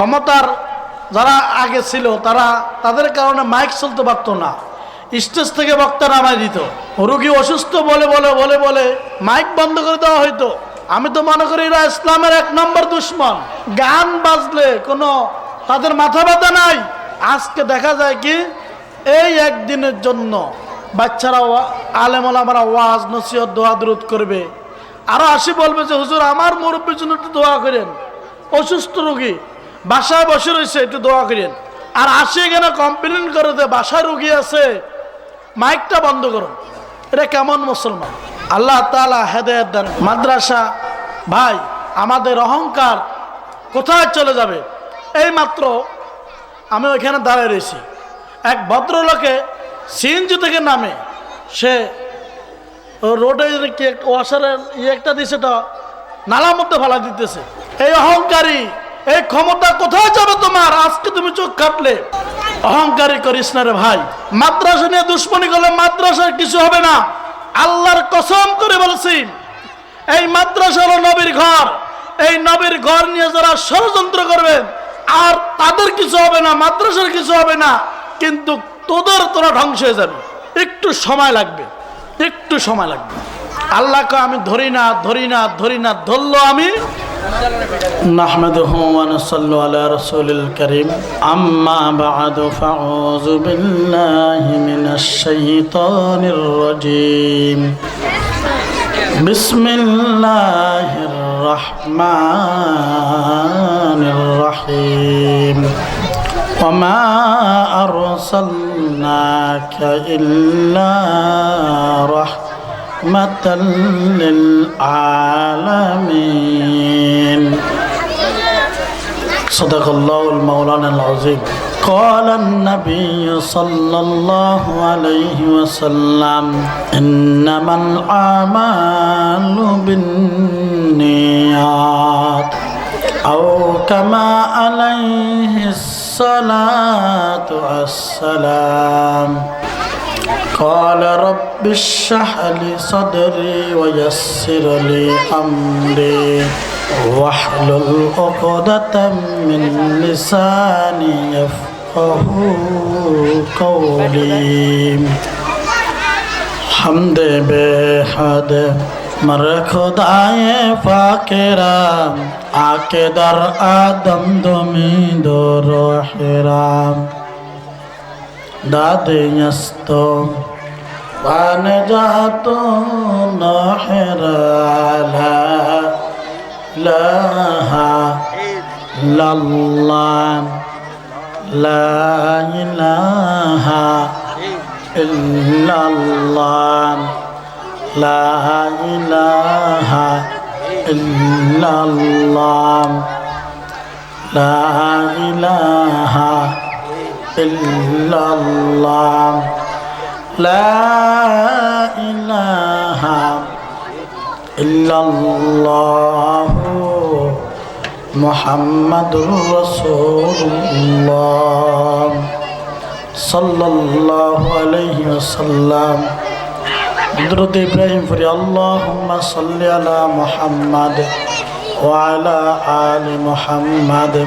ক্ষমতার যারা আগে ছিল, তারা তাদের কারণে মাইক চলতে পারতো না। স্টেজ থেকে বক্তা নামাই দিত। রুগী অসুস্থ বলে বলে বলে বলে মাইক বন্ধ করে দেওয়া হইতো। আমি তো মনে করি এরা ইসলামের এক নম্বর দুশ্মন। গান বাজলে কোনো তাদের মাথা ব্যথা নাই। আজকে দেখা যায় কি, এই একদিনের জন্য বাচ্চারা আলেমল আমরা ওয়াজ, নসিহত, দোয়া দূরত করবে। আরও আসি বলবে যে, হুজুর, আমার মুরব্বীর জন্য একটু দোয়া করেন। অসুস্থ রোগী বাসায় বসে রয়েছে, একটু দোয়া করেন আর আসি এখানে কমপ্লেন করে দে বাসায় রুগী আছে, মাইকটা বন্ধ করুন। এটা কেমন মুসলমান? আল্লাহ তালা হেদায়ত মাদ্রাসা, ভাই, আমাদের অহংকার কোথায় চলে যাবে? এই মাত্র আমি ওইখানে দাঁড়িয়ে রয়েছি। এক ভদ্রলোকে সিএনজি থেকে নামে, সে রোডে কি ওয়াশারের ইয়ে একটা দিছে তো নালার মধ্যে ফেলা দিতেছে। এই অহংকারী এই ক্ষমতা কোথায় যাবে তোমার? আজকে তুমি চোখ কাটলে। অহংকারী করিস না রে ভাই। মাদ্রাসা নিয়ে দুশ্মনী করলে মাদ্রাসার কিছু হবে না। আল্লাহর কসম করে বলছি, এই মাদ্রাসা হলো নবীর ঘর। এই নবীর ঘর নিয়ে যারা ষড়যন্ত্র করবে, আর তাদের কিছু হবে না, মাদ্রাসার কিছু হবে না। কিন্তু তোদের তোরা ধ্বংস হয়ে যাবে। একটু সময় লাগবে, একটু সময় লাগবে। আল্লাহকে আমি ধরি না ধরি না ধরি না, ধরলো আমি نحمده ونصلي على رسول الكريم أما بعد فأعوذ بالله من الشيطان الرجيم بسم الله الرحمن الرحيم وما أرسلناك إلا رحمة للعالمين صدق الله المولانا العظيم قال النبي صلى الله عليه وسلم إنما الأعمال بالنيات أو كما عليه الصلاة والسلام قال رب اشرح لي صدري ويسر لي أمري. واحلل عقدة من لساني يفقه قولي. حمد بحد مر خدائے فاکرام آکے در آدم دمی دو روحرام دادست ونجعت نحر لا إله إلا الله لا إله إلا الله لا إله إلا الله لا إله إلا الله. لا إله إلا الله. محمد رسول الله. صلى الله عليه وسلم. درود إبراهيم فري اللهم صل على محمد وعلى آل محمد.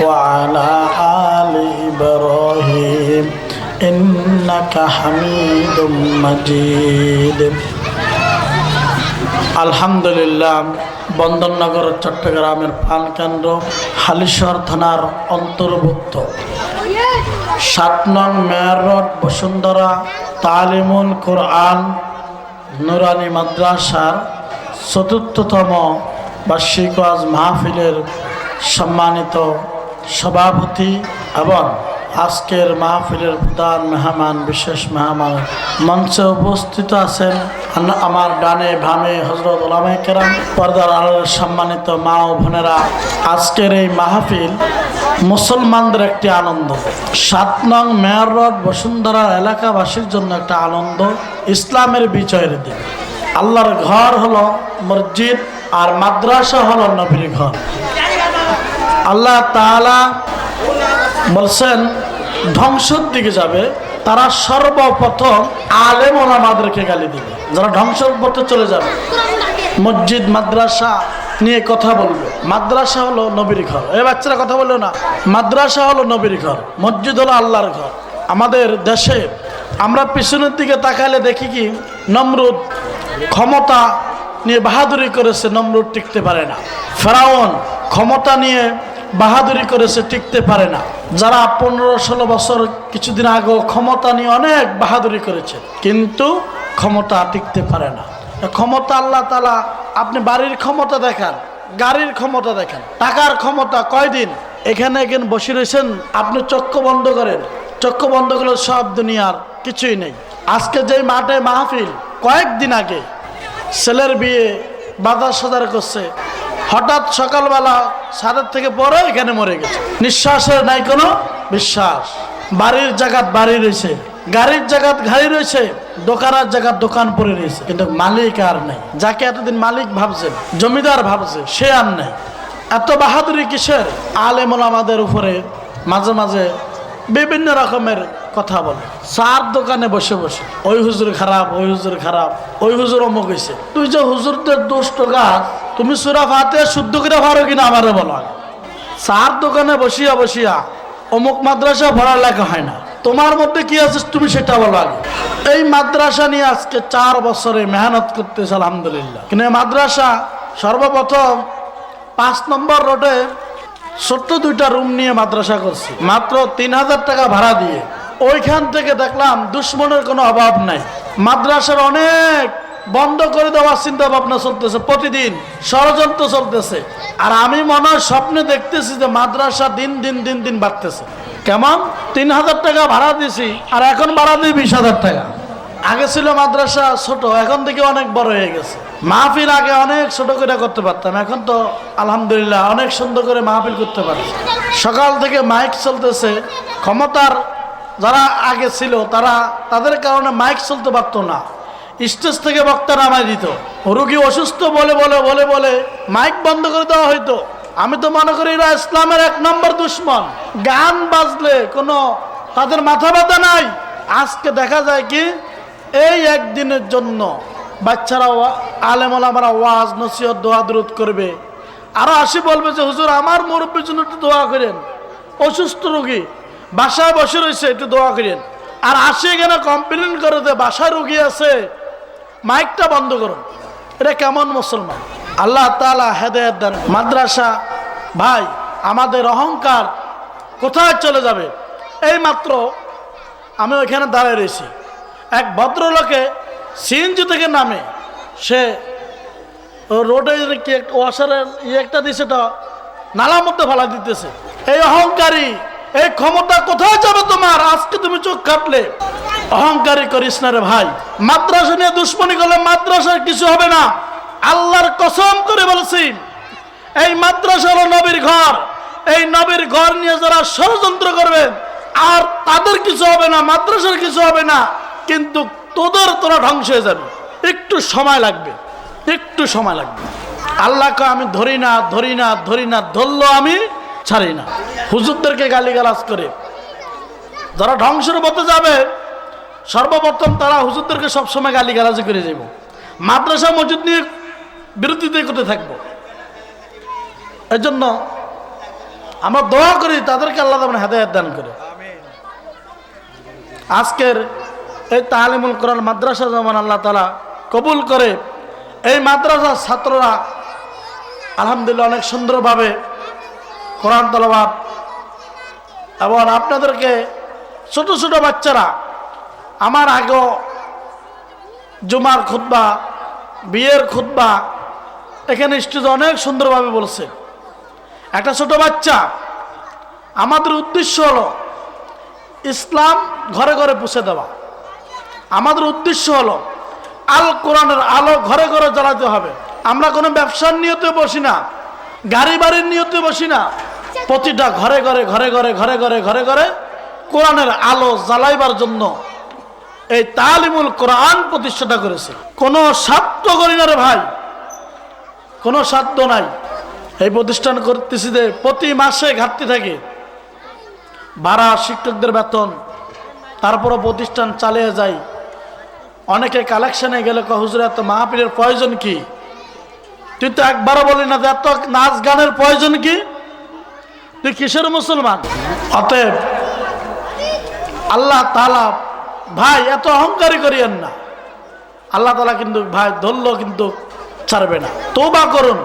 وعلى آل إبراهيم إنك حميد مجيد আলহামদুলিল্লাহ বন্দরনগর চট্টগ্রামের প্রাণকেন্দ্র হালিশহর থানার অন্তর্ভুক্ত সাত নং মেয়র রোড বসুন্ধরা তালিমুল কোরআন নুরানি মাদ্রাসার চতুর্থতম বার্ষিক ওয়াজ মাহফিলের সম্মানিত সভাপতি এবং আজকের মাহফিলের প্রধান মেহমান, বিশেষ মেহমান মঞ্চে উপস্থিত আছেন আমার ডানে ভামে হজরত ওলামে কেরাম, পর্দার আলোর সম্মানিত মা ও বোনেরা। আজকের এই মাহফিল মুসলমানদের একটি আনন্দ। সাত নং মেয়র রোড, বসুন্ধরা এলাকাবাসীর জন্য একটা আনন্দ, ইসলামের বিজয়ের দিন। আল্লাহর ঘর হলো মসজিদ আর মাদ্রাসা হলো নবীর ঘর। আল্লাহ তাআলা বলছেন, ধ্বংসের দিকে যাবে, তারা সর্বপ্রথম আলেম ওলামাদেরকে গালি দিবে। যারা ধ্বংসের পথে চলে যাবে, মসজিদ, মাদ্রাসা নিয়ে কথা বলবে। মাদ্রাসা হলো নবীর ঘর। এই বাচ্চারা কথা বলল না। মাদ্রাসা হলো নবীর ঘর, মসজিদ হলো আল্লাহর ঘর। আমাদের দেশে আমরা পিছনের দিকে তাকালে দেখি কি, নমরুদ ক্ষমতা নিয়ে বাহাদুরি করেছে, নমরুদ টিকতে পারে না। ফেরাউন ক্ষমতা নিয়ে বাহাদুরি করেছে টিকতে পারে না। যারা পনেরো, ষোলো বছর কিছুদিন আগে ক্ষমতা নিয়ে অনেক বাহাদুরি করেছে, কিন্তু ক্ষমতা টিকতে পারে না। ক্ষমতা আল্লাহ তালা আপনি বাড়ির ক্ষমতা দেখান, গাড়ির ক্ষমতা দেখেন, টাকার ক্ষমতা কয়দিন? এখানে এখানে বসে রয়েছেন, আপনি চক্ষু বন্ধ করেন। চক্ষু বন্ধ করলে সব দুনিয়ার কিছুই নেই। আজকে যে মাঠে মাহফিল, কয়েকদিন আগে ছেলের বিয়ে বাজার সদার করছে হঠাৎ সকালবেলা সাদের থেকে পরে এখানে মরে গেছে। নিঃশ্বাসের নাই কোনো বিশ্বাস। বাড়ির জায়গাত বাড়ি রয়েছে, গাড়ির জায়গাত গাড়ি রয়েছে, দোকানের জায়গার দোকান পড়ে রয়েছে। কিন্তু মালিক আর নেই। যাকে এতদিন মালিক ভাবছে জমিদার ভাবছে, সে আর নেই। এত বাহাদুরি কিসের? আলেমন আমাদের উপরে মাঝে মাঝে বিভিন্ন রকমের কথা বলে। চার দোকানে বসে বসে, ওই হুজুর খারাপ, ওই হুজুর খারাপ, ওই হুজুর অমুক হয়েছে তুই যে হুজুরদের দুষ্ট গাছ, তুমি সুরা ফাতে শুদ্ধ করে পারো কিনা আমারে বলো। চার দোকানে বসিয়া বসিয়া অমুক মাদ্রাসা পড়ালেখা হয় না। তোমার মধ্যে কি আছে তুমি সেটা বলো আগে। এই মাদ্রাসা নিয়ে আজকে চার বছরে মেহনত করতেছে আলহামদুলিল্লাহ। কিন্তু মাদ্রাসা সর্বপ্রথম পাঁচ নম্বর রোডে ছোট্ট দুইটা রুম নিয়ে মাদ্রাসা করছি। মাত্র তিন হাজার টাকা ভাড়া দিয়ে ওইখান থেকে দেখলাম দুশ্মনের কোনো অভাব নাই। মাদ্রাসার অনেক বন্ধ করে দেওয়ার চিন্তা ভাবনা চলতেছে, প্রতিদিন ষড়যন্ত্র চলতেছে। আর আমি মনে হয় স্বপ্নে দেখতেছি যে মাদ্রাসা দিন দিন দিন দিন বাড়তেছে। কেমন? তিন হাজার টাকা ভাড়া দিছি, আর এখন ভাড়া দিই বিশ হাজার টাকা। আগে ছিল মাদ্রাসা ছোট, এখন থেকে অনেক বড় হয়ে গেছে। মাহফিল আগে অনেক ছোট করে করতে পারতাম, এখন তো আলহামদুলিল্লাহ অনেক সুন্দর করে মাহফিল করতে পারছি। সকাল থেকে মাইক চলতেছে, ক্ষমতার যারা আগে ছিল, তারা তাদের কারণে মাইক চলতে পারতো না। স্টেজ থেকে বক্তা নামাই দিত। রুগী অসুস্থ বলে বলে বলে বলে মাইক বন্ধ করে দেওয়া হইতো। আমি তো মনে করি এরা ইসলামের এক নম্বর দুশ্মন। গান বাজলে কোনো তাদের মাথা ব্যথা নাই। আজকে দেখা যায় কি, এই একদিনের জন্য বাচ্চারা আলেমল আমরা ওয়াজ, নসিহত, দোয়া দূরত করবে। আরও আসি বলবে যে, হুজুর, আমার মুরব্বীর জন্য একটু দোয়া করেন। অসুস্থ রোগী বাসায় বসে রয়েছে, একটু দোয়া করেন আর আসে এখানে কমপ্লেন করে যে বাসায় রুগী আছে মাইকটা বন্ধ করুন। এটা কেমন মুসলমান? আল্লাহ তালা হেদায়ত দেন। মাদ্রাসা, ভাই, আমাদের অহংকার কোথায় চলে যাবে? এই মাত্র আমি ওইখানে দাঁড়িয়ে রয়েছি। এক ভদ্রলোকে সিএনজি থেকে নামে। সে রোডে কি ওয়াশারের ইয়ে একটা দিছে তো, নালার মধ্যে ফেলা দিতেছে। এই অহংকারী এই ক্ষমতা কোথায় যাবে তোমার? আজকে তুমি চোখ কাটলে। অহংকারী করিস না রে ভাই। মাদ্রাসা নিয়ে দুশ্মনী করলে মাদ্রাসার কিছু হবে না। আল্লাহর কসম করে বলছি, এই মাদ্রাসা হলো নবীর ঘর। এই নবীর ঘর নিয়ে যারা ষড়যন্ত্র করবে, আর তাদের কিছু হবে না, মাদ্রাসার কিছু হবে না। কিন্তু তোদের তোরা ধ্বংস হয়ে যাবে। একটু সময় লাগবে, একটু সময় লাগবে। আল্লাহকে আমি ধরি না ধরি না ধরি না ধরলো আমি ছাড়ি না। হুজুরদেরকে গালিগালাজ করে। যারা ধ্বংসের পথে যাবে, সর্বপ্রথম তারা হুজুরদেরকে সবসময় গালিগালাজি করে যাব মাদ্রাসা, মসজিদ নিয়ে বিরোধিতা করতে থাকব। এই জন্য আমরা দোয়া করি, তাদেরকে আল্লাহ তেমন হেদায়ত দান করে। আজকের এই তালিমুল কোরআন মাদ্রাসা যেমন আল্লাহ তালা কবুল করে, এই মাদ্রাসার ছাত্ররা আলহামদুলিল্লাহ অনেক সুন্দরভাবে কোরআন তলবাদ এবং আপনাদেরকে ছোট ছোট বাচ্চারা, আমার আগেও জুমার খুদ্া বিয়ের খুদ্া এখানে স্টেজে অনেক সুন্দরভাবে বলছে। একটা ছোট বাচ্চা, আমাদের উদ্দেশ্য হলো ইসলাম ঘরে ঘরে পুষে দেওয়া। আমাদের উদ্দেশ্য হলো আল কোরআনের আলো ঘরে ঘরে জ্বালাতে হবে। আমরা কোনো ব্যবসার নিয়তে বসি না, গাড়ি বাড়ির নিয়তে বসি না প্রতিটা ঘরে ঘরে ঘরে ঘরে ঘরে ঘরে ঘরে ঘরে কোরআনের আলো জ্বালাইবার জন্য এই তালিমুল কোরআন প্রতিষ্ঠাটা করেছে। কোনো স্বার্থ করি না রে ভাই। কোনো স্বার্থ নাই। এই প্রতিষ্ঠান করতেছি যে প্রতি মাসে ঘাটতি থাকে। ভাড়া, শিক্ষকদের বেতন, তারপরও প্রতিষ্ঠান চালিয়ে যায়। অনেকে কালেকশনে গেলে হুজুর, এত মাহফিলের প্রয়োজন কি? তুই তো একবারও বলি না যে এত নাচ গানের প্রয়োজন কি? তুই কিসের মুসলমান? অতএব আল্লাহ তালা ভাই এত অহংকারী করিয়েন না। আল্লাহ তালা কিন্তু ভাই ধরলো কিন্তু ছাড়বে না। তোবা করুন।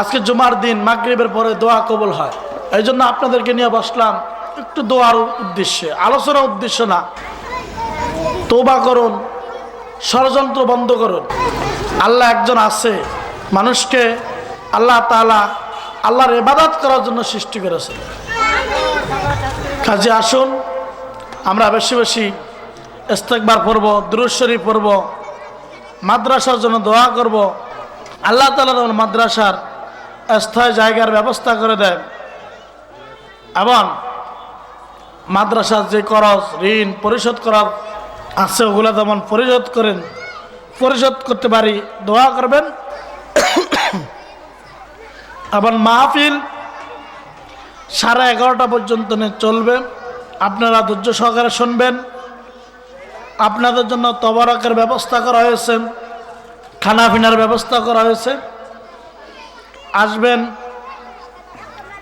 আজকে জুমার দিন, মাগরিবের পরে দোয়া কবল হয়। এই জন্য আপনাদেরকে নিয়ে বসলাম একটু দোয়ার উদ্দেশ্যে আলোচনার উদ্দেশ্য না। তোবা করুন, ষড়যন্ত্র বন্ধ করুন। আল্লাহ একজন আছে, মানুষকে আল্লাহ তালা আল্লাহর ইবাদত করার জন্য সৃষ্টি করেছে। কাজে আসুন, আমরা বেশি বেশি ইস্তেকবার পড়ব দুরুশ্বরী পড়ব, মাদ্রাসার জন্য দোয়া করব। আল্লাহ তালা যেমন মাদ্রাসার স্থায়ী জায়গার ব্যবস্থা করে দেয়, এবং মাদ্রাসার যে করজ ঋণ পরিশোধ করার আছে, ওগুলো যেমন পরিশোধ করেন, পরিশোধ করতে পারি, দোয়া করবেন। এবং মাহফিল সাড়ে এগারোটা পর্যন্ত চলবে। আপনারা ধৈর্য সহকারে শুনবেন। আপনাদের জন্য তবরকের ব্যবস্থা করা হয়েছে। খানা পিনার ব্যবস্থা করা হয়েছে। আসবেন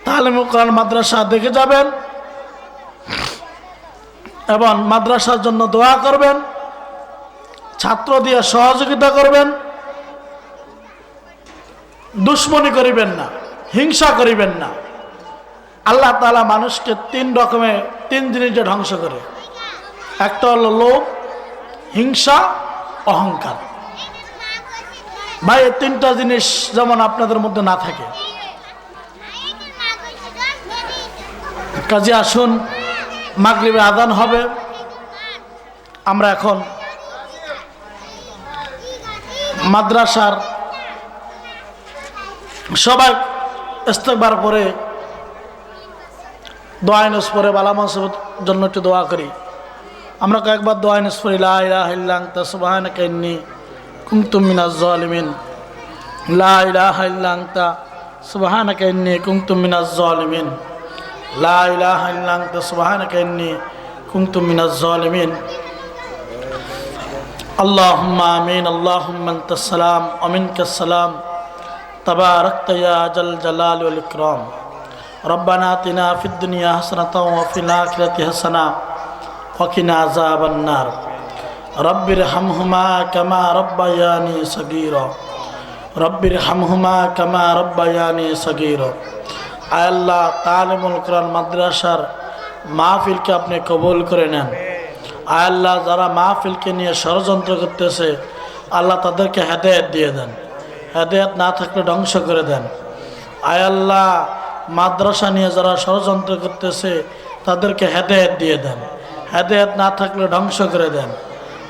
তালিম কোরআন মাদ্রাসা দেখে যাবেন এবং মাদ্রাসার জন্য দোয়া করবেন। ছাত্র দিয়ে সহযোগিতা করবেন। দুশ্মনী করিবেন না। হিংসা করিবেন না। আল্লাহ তালা মানুষকে তিন রকমের তিন জিনিসে ধ্বংস করে। একটা হলো লোভ, হিংসা, অহংকার। ভাই, এই তিনটা জিনিস যেমন আপনাদের মধ্যে না থাকে। কাজে আসুন, মাগরিবে আদান হবে। আমরা এখন মাদ্রাসার সবাই ইস্তেকবার পরে দোয়াইনস পরে, বালা মাসের জন্য একটু দোয়া করি। আমরা কয়েকবার দোয়াইনস পড়ি লাহিল্লাং তাসবাহান কেননি কুমতুম মিনাজ লাই লাহিল্লাং তা সুবাহান কেননি কুমতুম মিনাজ জালিমিন। লাহিল্লাং তা সুবাহান কেননি কুমতুম মিনাজ জালিমিন। اللهم আল্লাহ اللهم أنت السلام تباركت يا جل جلال والإكرام ربنا آتنا في الدنيا حسنة وفي الآخرة حسنة وقنا عذاب النار رب ارحمهما كما ربياني صغيرا رب ارحمهما كما ربياني صغيرا আয় আল্লাহ তালিমুল কোরআন মাদ্রাসার মাহফিলকে আপনি কবুল করে নেন আয় আল্লাহ যারা মাহফিলকে নিয়ে ষড়যন্ত্র করতেছে আল্লাহ তাদেরকে হেদায়ত দিয়ে দেন হেদায়ত না থাকলে ধ্বংস করে দেন। আয় আল্লাহ, মাদ্রাসা নিয়ে যারা ষড়যন্ত্র করতেছে, তাদেরকে হেদায়ত দিয়ে দেন। হেদায়ত না থাকলে ধ্বংস করে দেন।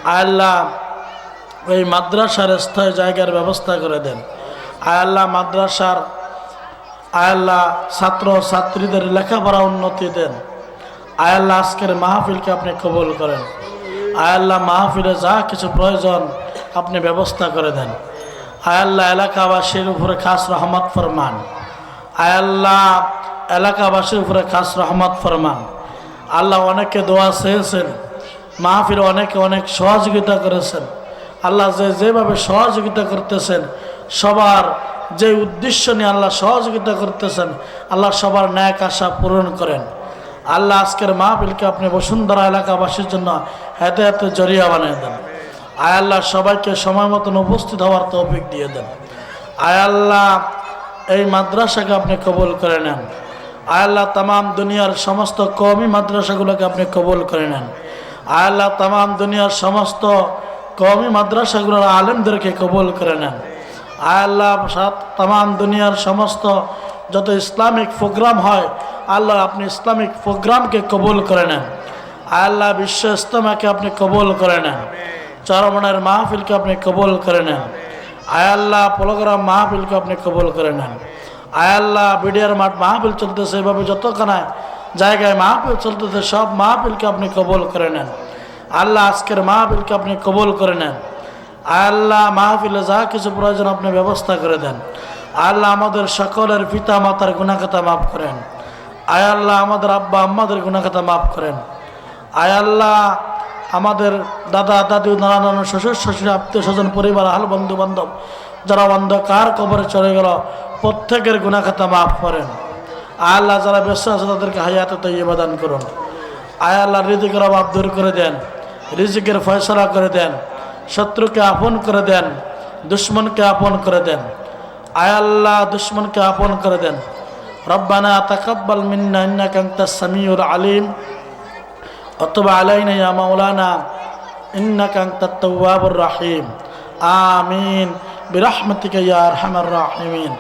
আয় আল্লাহ, ওই মাদ্রাসার স্থায়ী জায়গার ব্যবস্থা করে দেন। আয় আল্লাহ, মাদ্রাসার আয়াল্লাহ ছাত্র ছাত্রীদের লেখাপড়া উন্নতি দেন। আয়াল্লাহ আজকের মাহফিলকে আপনি কবুল করেন। আয়াল্লাহ মাহফিলে যা কিছু প্রয়োজন আপনি ব্যবস্থা করে দেন। আয়াল্লাহ এলাকাবাসীর উপরে খাস রহমত ফরমান। আয়াল্লাহ এলাকাবাসীর উপরে খাস রহমত ফরমান। আল্লাহ অনেকে দোয়া চেয়েছেন মাহফির অনেকে অনেক সহযোগিতা করেছেন। আল্লাহ যে যেভাবে সহযোগিতা করতেছেন, সবার যে উদ্দেশ্য নিয়ে আল্লাহ সহযোগিতা করতেছেন, আল্লাহ সবার ন্যায় আশা পূরণ করেন। আল্লাহ আজকের মাহফিলকে আপনি বসুন্ধরা এলাকাবাসীর জন্য হেদায়তের জরিয়া বানিয়ে দেন। আয় আল্লাহ সবাইকে সময় মতন উপস্থিত হওয়ার তৌফিক দিয়ে দেন। আয় আল্লাহ, এই মাদ্রাসাকে আপনি কবুল করে নেন। আয় আল্লাহ, তামাম দুনিয়ার সমস্ত কওমি মাদ্রাসাগুলোকে আপনি কবুল করে নেন। আয় আল্লাহ, তামাম দুনিয়ার সমস্ত কওমি মাদ্রাসাগুলোর আলেমদেরকে কবুল করে নেন। আয় আল্লাহ তামাম দুনিয়ার সমস্ত যত ইসলামিক প্রোগ্রাম হয়, আল্লাহ আপনি ইসলামিক প্রোগ্রামকে কবুল করে নেন। আল্লাহ, বিশ্ব ইস্তমাকে আপনি কবুল করে নেন। চরমনের মাহফিলকে আপনি কবুল করে নেন। আয়াল্লাহ প্রোগ্রাম মাহফিলকে আপনি কবুল করে নেন। আয়াল্লাহ বিডিয়ার মাঠ মাহফিল চলতেছে এভাবে যতখানায় জায়গায় মাহফিল চলতেছে, সব মাহফিলকে আপনি কবুল করে নেন। আল্লাহ আজকের মাহফিলকে আপনি কবুল করে নেন। আল্লাহ, মাহফিলে যা কিছু প্রয়োজন আপনি ব্যবস্থা করে দেন। আল্লাহ আমাদের সকলের পিতা মাতার গুণাখাতা মাফ করেন। আয় আল্লাহ আমাদের আব্বা আম্মাদের গুণাখাতা মাফ করেন। আয় আল্লাহ আমাদের দাদা, দাদু নানা নানা শ্বশুর শ্বশুর, আত্মীয় স্বজন, পরিবার, আহল বন্ধু বান্ধব যারা অন্ধকার কবরে চলে গেল, প্রত্যেকের গুণাখাতা মাফ করেন। আয় আল্লাহ, যারা ব্যস্ত আছে, তাদেরকে হায়াতে তৈবা করুন। আয় আল্লাহ, রিজিকের অভাব দূর করে দেন। রিজিকের ফয়সলা করে দেন। শত্রুকে আপন করে দেন। দুশ্মনকে আপন করে দেন। আয় আল্লাহ, দুশ্মনকে আপন করে দেন। রব্বানা তাকাব্বাল মিন্না, ইন্নাকা আনতাস সামিউল আলিম। وتب علينا يا مولانا إنك أنت التواب الرحيم آمين برحمتك يا أرحم الراحمين